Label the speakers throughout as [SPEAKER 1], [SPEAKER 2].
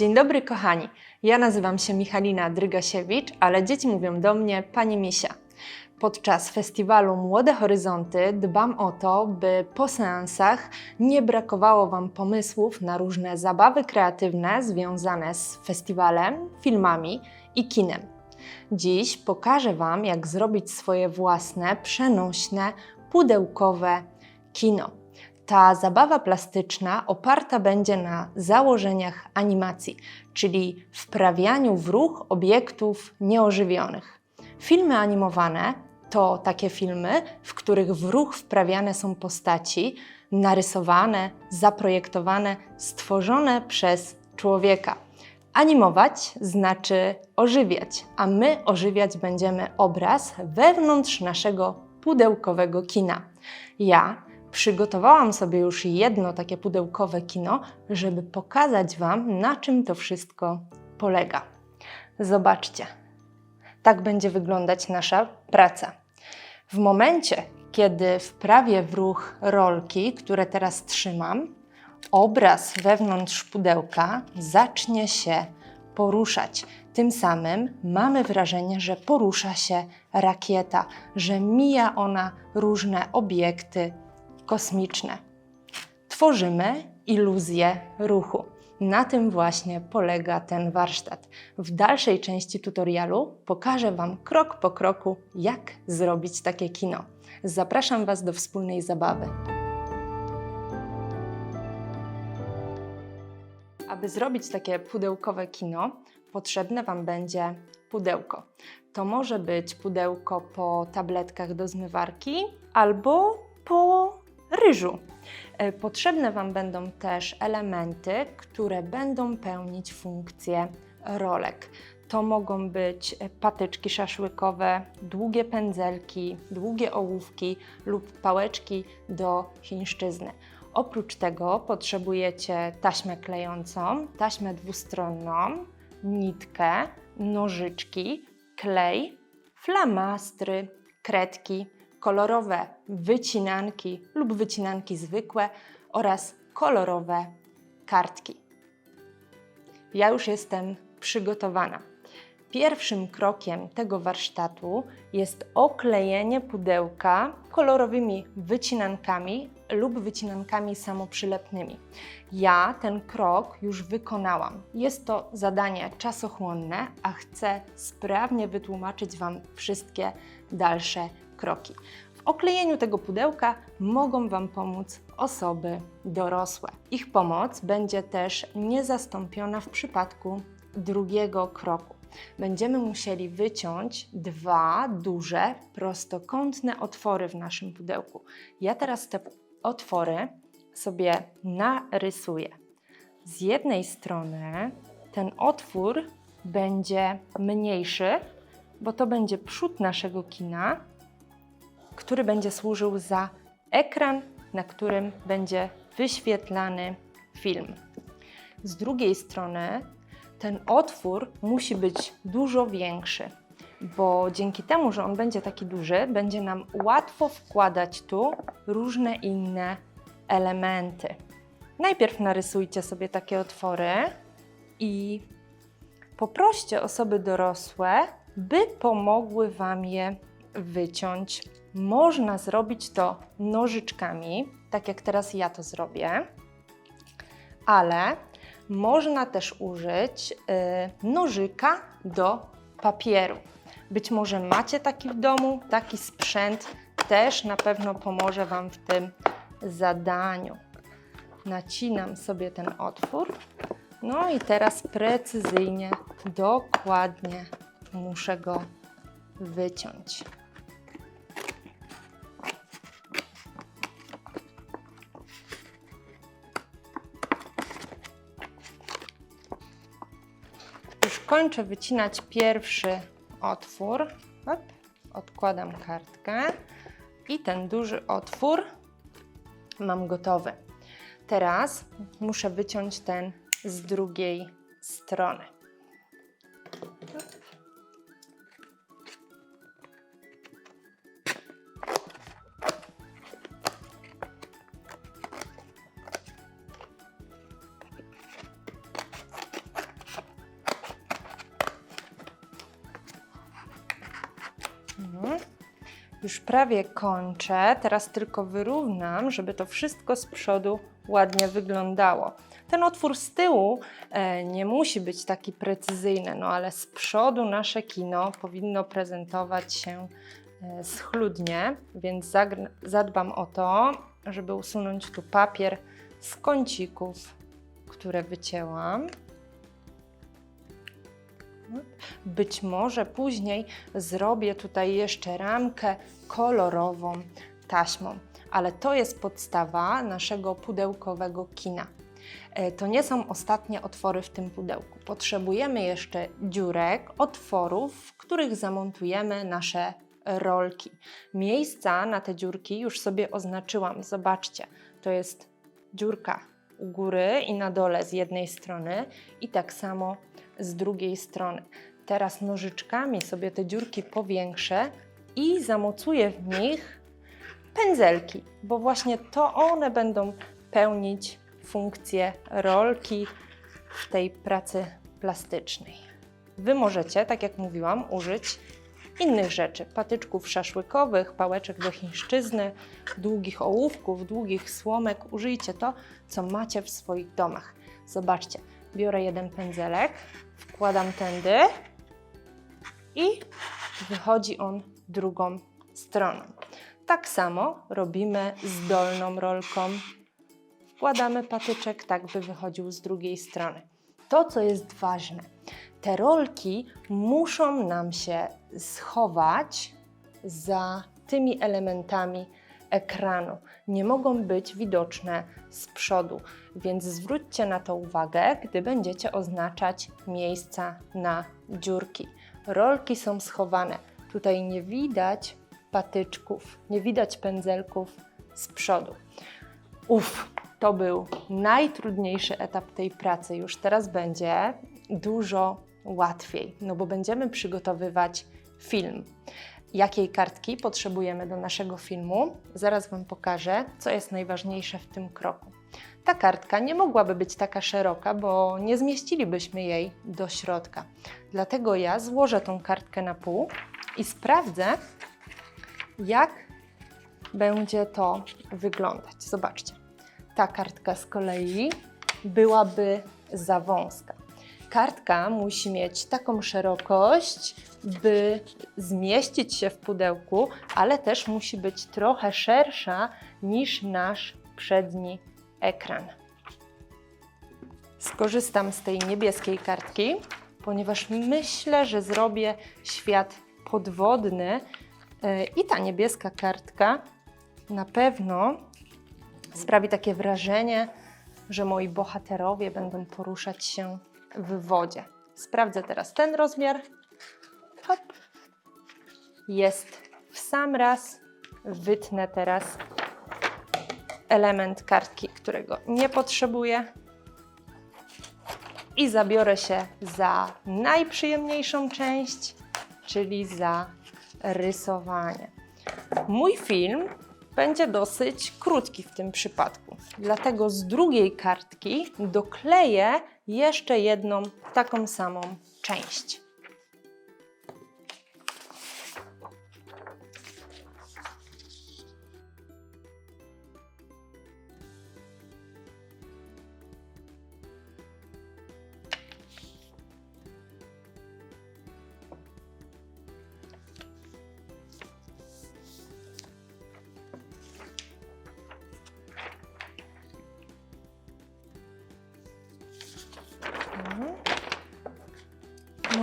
[SPEAKER 1] Dzień dobry, kochani. Ja nazywam się Michalina Drygasiewicz, ale dzieci mówią do mnie Pani Misia. Podczas festiwalu Młode Horyzonty dbam o to, by po seansach nie brakowało Wam pomysłów na różne zabawy kreatywne związane z festiwalem, filmami i kinem. Dziś pokażę Wam, jak zrobić swoje własne, przenośne, pudełkowe kino. Ta zabawa plastyczna oparta będzie na założeniach animacji, czyli wprawianiu w ruch obiektów nieożywionych. Filmy animowane to takie filmy, w których w ruch wprawiane są postaci narysowane, zaprojektowane, stworzone przez człowieka. Animować znaczy ożywiać, a my ożywiać będziemy obraz wewnątrz naszego pudełkowego kina. Ja przygotowałam sobie już jedno takie pudełkowe kino, żeby pokazać Wam, na czym to wszystko polega. Zobaczcie, tak będzie wyglądać nasza praca. W momencie, kiedy wprawię w ruch rolki, które teraz trzymam, obraz wewnątrz pudełka zacznie się poruszać. Tym samym mamy wrażenie, że porusza się rakieta, że mija ona różne obiekty kosmiczne. Tworzymy iluzję ruchu. Na tym właśnie polega ten warsztat. W dalszej części tutorialu pokażę Wam krok po kroku, jak zrobić takie kino. Zapraszam Was do wspólnej zabawy. Aby zrobić takie pudełkowe kino, potrzebne Wam będzie pudełko. To może być pudełko po tabletkach do zmywarki albo po ryżu. E, Potrzebne Wam będą też elementy, które będą pełnić funkcję rolek. To mogą być patyczki szaszłykowe, długie pędzelki, długie ołówki lub pałeczki do chińszczyzny. Oprócz tego potrzebujecie taśmę klejącą, taśmę dwustronną, nitkę, nożyczki, klej, flamastry, kredki, kolorowe wycinanki lub wycinanki zwykłe oraz kolorowe kartki. Ja już jestem przygotowana. Pierwszym krokiem tego warsztatu jest oklejenie pudełka kolorowymi wycinankami lub wycinankami samoprzylepnymi. Ja ten krok już wykonałam. Jest to zadanie czasochłonne, a chcę sprawnie wytłumaczyć Wam wszystkie dalsze kroki. W oklejeniu tego pudełka mogą Wam pomóc osoby dorosłe. Ich pomoc będzie też niezastąpiona w przypadku drugiego kroku. Będziemy musieli wyciąć dwa duże, prostokątne otwory w naszym pudełku. Ja teraz te otwory sobie narysuję. Z jednej strony ten otwór będzie mniejszy, bo to będzie przód naszego kina, który będzie służył za ekran, na którym będzie wyświetlany film. Z drugiej strony ten otwór musi być dużo większy, bo dzięki temu, że on będzie taki duży, będzie nam łatwo wkładać tu różne inne elementy. Najpierw narysujcie sobie takie otwory i poproście osoby dorosłe, by pomogły Wam je wyciąć. Można zrobić to nożyczkami, tak jak teraz ja to zrobię, ale można też użyć y, nożyka do papieru. Być może macie taki w domu, taki sprzęt też na pewno pomoże Wam w tym zadaniu. Nacinam sobie ten otwór. No i teraz precyzyjnie, dokładnie muszę go wyciąć. Kończę wycinać pierwszy otwór. Hop, odkładam kartkę i ten duży otwór mam gotowy. Teraz muszę wyciąć ten z drugiej strony. Prawie kończę, teraz tylko wyrównam, żeby to wszystko z przodu ładnie wyglądało. Ten otwór z tyłu e, nie musi być taki precyzyjny, no ale z przodu nasze kino powinno prezentować się e, schludnie, więc zadbam o to, żeby usunąć tu papier z kącików, które wycięłam. Być może później zrobię tutaj jeszcze ramkę kolorową taśmą, ale to jest podstawa naszego pudełkowego kina. E, To nie są ostatnie otwory w tym pudełku. Potrzebujemy jeszcze dziurek, otworów, w których zamontujemy nasze rolki. Miejsca na te dziurki już sobie oznaczyłam. Zobaczcie, to jest dziurka u góry i na dole z jednej strony i tak samo z drugiej strony. Teraz nożyczkami sobie te dziurki powiększę i zamocuję w nich pędzelki, bo właśnie to one będą pełnić funkcję rolki w tej pracy plastycznej. Wy możecie, tak jak mówiłam, użyć innych rzeczy, patyczków szaszłykowych, pałeczek do chińszczyzny, długich ołówków, długich słomek. Użyjcie to, co macie w swoich domach. Zobaczcie, biorę jeden pędzelek, wkładam tędy i wychodzi on drugą stroną. Tak samo robimy z dolną rolką. Wkładamy patyczek, tak by wychodził z drugiej strony. To, co jest ważne, te rolki muszą nam się schować za tymi elementami ekranu. Nie mogą być widoczne z przodu, więc zwróćcie na to uwagę, gdy będziecie oznaczać miejsca na dziurki. Rolki są schowane. Tutaj nie widać patyczków, nie widać pędzelków z przodu. Uff, to był najtrudniejszy etap tej pracy. Już teraz będzie dużo łatwiej, no bo będziemy przygotowywać film. Jakiej kartki potrzebujemy do naszego filmu? Zaraz Wam pokażę, co jest najważniejsze w tym kroku. Ta kartka nie mogłaby być taka szeroka, bo nie zmieścilibyśmy jej do środka. Dlatego ja złożę tą kartkę na pół i sprawdzę, jak będzie to wyglądać. Zobaczcie. Ta kartka z kolei byłaby za wąska. Kartka musi mieć taką szerokość, by zmieścić się w pudełku, ale też musi być trochę szersza niż nasz przedni ekran. Skorzystam z tej niebieskiej kartki, ponieważ myślę, że zrobię świat podwodny yy, i ta niebieska kartka na pewno sprawi takie wrażenie, że moi bohaterowie będą poruszać się w wodzie. Sprawdzę teraz ten rozmiar. Jest w sam raz. Wytnę teraz element kartki, którego nie potrzebuję. I zabiorę się za najprzyjemniejszą część, czyli za rysowanie. Mój film będzie dosyć krótki w tym przypadku. Dlatego z drugiej kartki dokleję jeszcze jedną taką samą część.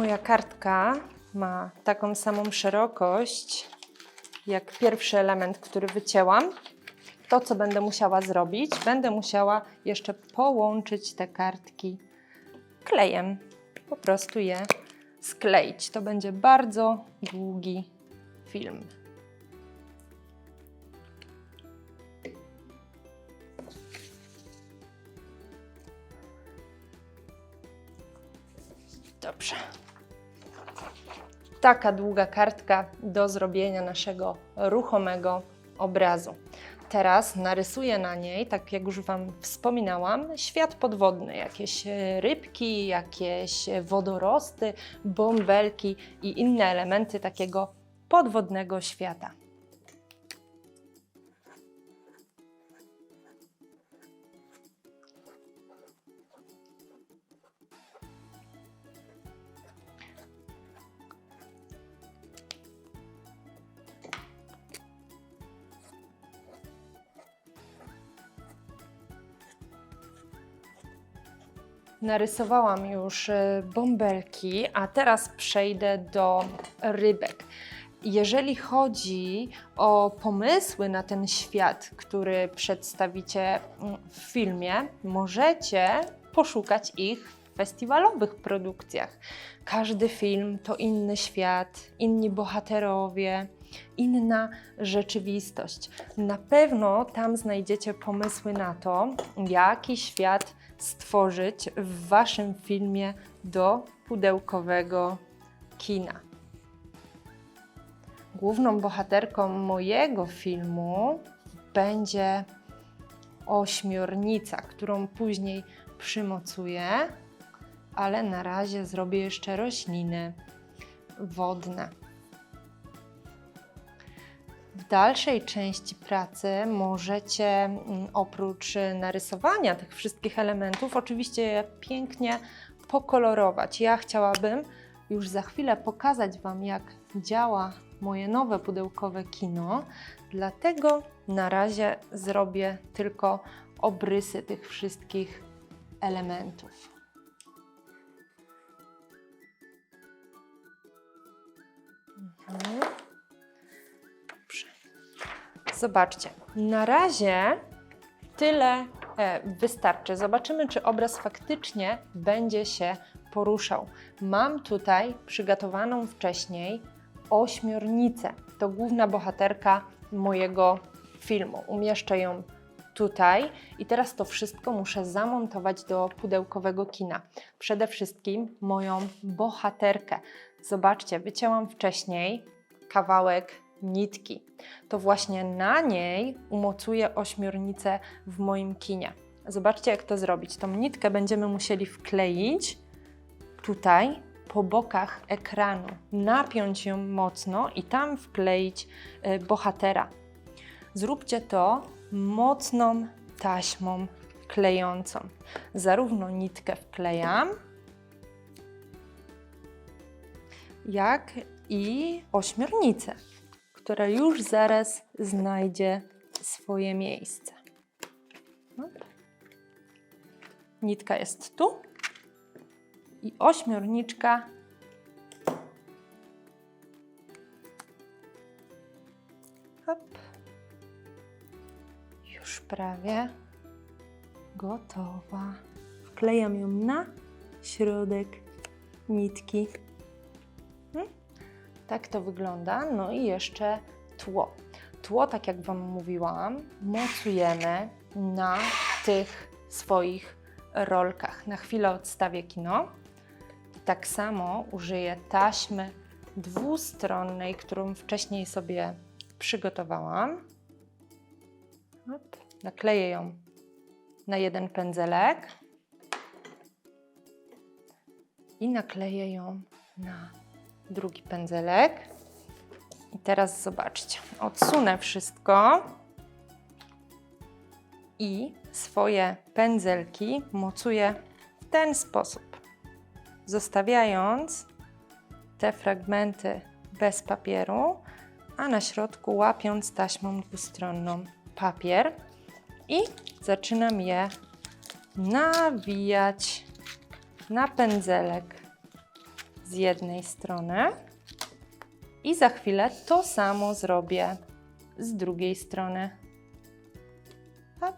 [SPEAKER 1] Moja kartka ma taką samą szerokość jak pierwszy element, który wycięłam. To, co będę musiała zrobić, będę musiała jeszcze połączyć te kartki klejem. Po prostu je skleić. To będzie bardzo długi film. Dobrze. Taka długa kartka do zrobienia naszego ruchomego obrazu. Teraz narysuję na niej, tak jak już Wam wspominałam, świat podwodny, jakieś e, rybki, jakieś wodorosty, bąbelki i inne elementy takiego podwodnego świata. Narysowałam już y, bąbelki, a teraz przejdę do rybek. Jeżeli chodzi o pomysły na ten świat, który przedstawicie mm, w filmie, możecie poszukać ich w festiwalowych produkcjach. Każdy film to inny świat, inni bohaterowie, inna rzeczywistość. Na pewno tam znajdziecie pomysły na to, jaki świat stworzyć w waszym filmie do pudełkowego kina. Główną bohaterką mojego filmu będzie ośmiornica, którą później przymocuję, ale na razie zrobię jeszcze rośliny wodne. W dalszej części pracy możecie mm, oprócz y, narysowania tych wszystkich elementów, oczywiście je pięknie pokolorować. Ja chciałabym już za chwilę pokazać Wam, jak działa moje nowe pudełkowe kino, dlatego na razie zrobię tylko obrysy tych wszystkich elementów. Mhm. Zobaczcie, na razie tyle e, wystarczy. Zobaczymy, czy obraz faktycznie będzie się poruszał. Mam tutaj przygotowaną wcześniej ośmiornicę. To główna bohaterka mojego filmu. Umieszczę ją tutaj i teraz to wszystko muszę zamontować do pudełkowego kina. Przede wszystkim moją bohaterkę. Zobaczcie, wycięłam wcześniej kawałek nitki. To właśnie na niej umocuję ośmiornicę w moim kinie. Zobaczcie, jak to zrobić. Tą nitkę będziemy musieli wkleić tutaj po bokach ekranu, napiąć ją mocno i tam wkleić y, bohatera. Zróbcie to mocną taśmą klejącą. Zarówno nitkę wklejam, jak i ośmiornicę, która już zaraz znajdzie swoje miejsce. Nitka jest tu i ośmiorniczka Hop. Już prawie gotowa. Wklejam ją na środek nitki. Tak to wygląda. No i jeszcze tło. Tło, tak jak Wam mówiłam, mocujemy na tych swoich rolkach. Na chwilę odstawię kino. I tak samo użyję taśmy dwustronnej, którą wcześniej sobie przygotowałam. Hop. Nakleję ją na jeden pędzelek i nakleję ją na drugi pędzelek. I teraz zobaczcie, odsunę wszystko i swoje pędzelki mocuję w ten sposób, zostawiając te fragmenty bez papieru, a na środku łapiąc taśmą dwustronną papier i zaczynam je nawijać na pędzelek z jednej strony i za chwilę to samo zrobię z drugiej strony. Hop.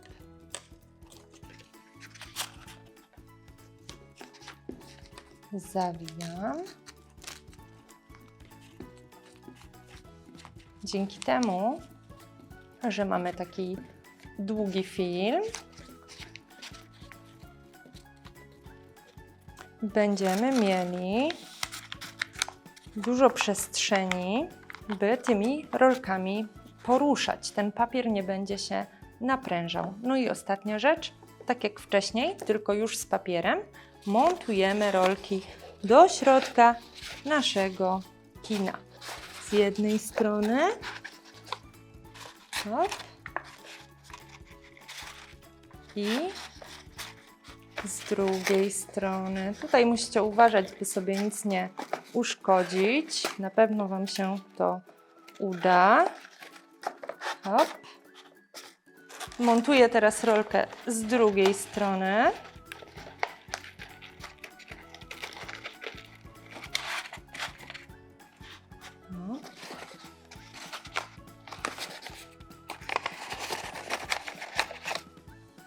[SPEAKER 1] Zawijam. Dzięki temu, że mamy taki długi film, będziemy mieli dużo przestrzeni, by tymi rolkami poruszać. Ten papier nie będzie się naprężał. No i ostatnia rzecz, tak jak wcześniej, tylko już z papierem, montujemy rolki do środka naszego kina. Z jednej strony, hop, i z drugiej strony. Tutaj musicie uważać, by sobie nic nie uszkodzić. Na pewno Wam się to uda. Hop. Montuję teraz rolkę z drugiej strony.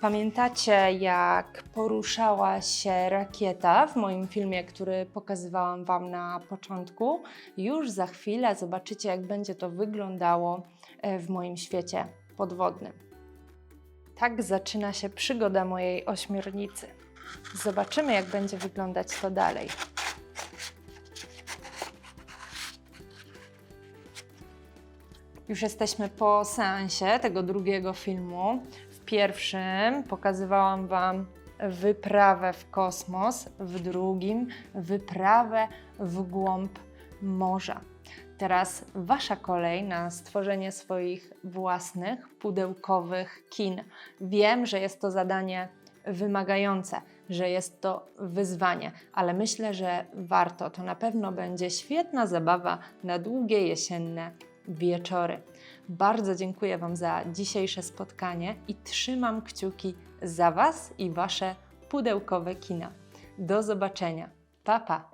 [SPEAKER 1] Pamiętacie, jak poruszała się rakieta w moim filmie, który pokazywałam Wam na początku? Już za chwilę zobaczycie, jak będzie to wyglądało e, w moim świecie podwodnym. Tak zaczyna się przygoda mojej ośmiornicy. Zobaczymy, jak będzie wyglądać to dalej. Już jesteśmy po seansie tego drugiego filmu. Pierwszym pokazywałam Wam wyprawę w kosmos, w drugim wyprawę w głąb morza. Teraz Wasza kolej na stworzenie swoich własnych pudełkowych kin. Wiem, że jest to zadanie wymagające, że jest to wyzwanie, ale myślę, że warto. To na pewno będzie świetna zabawa na długie jesienne wieczory. Bardzo dziękuję Wam za dzisiejsze spotkanie i trzymam kciuki za Was i Wasze pudełkowe kina. Do zobaczenia. Pa, pa!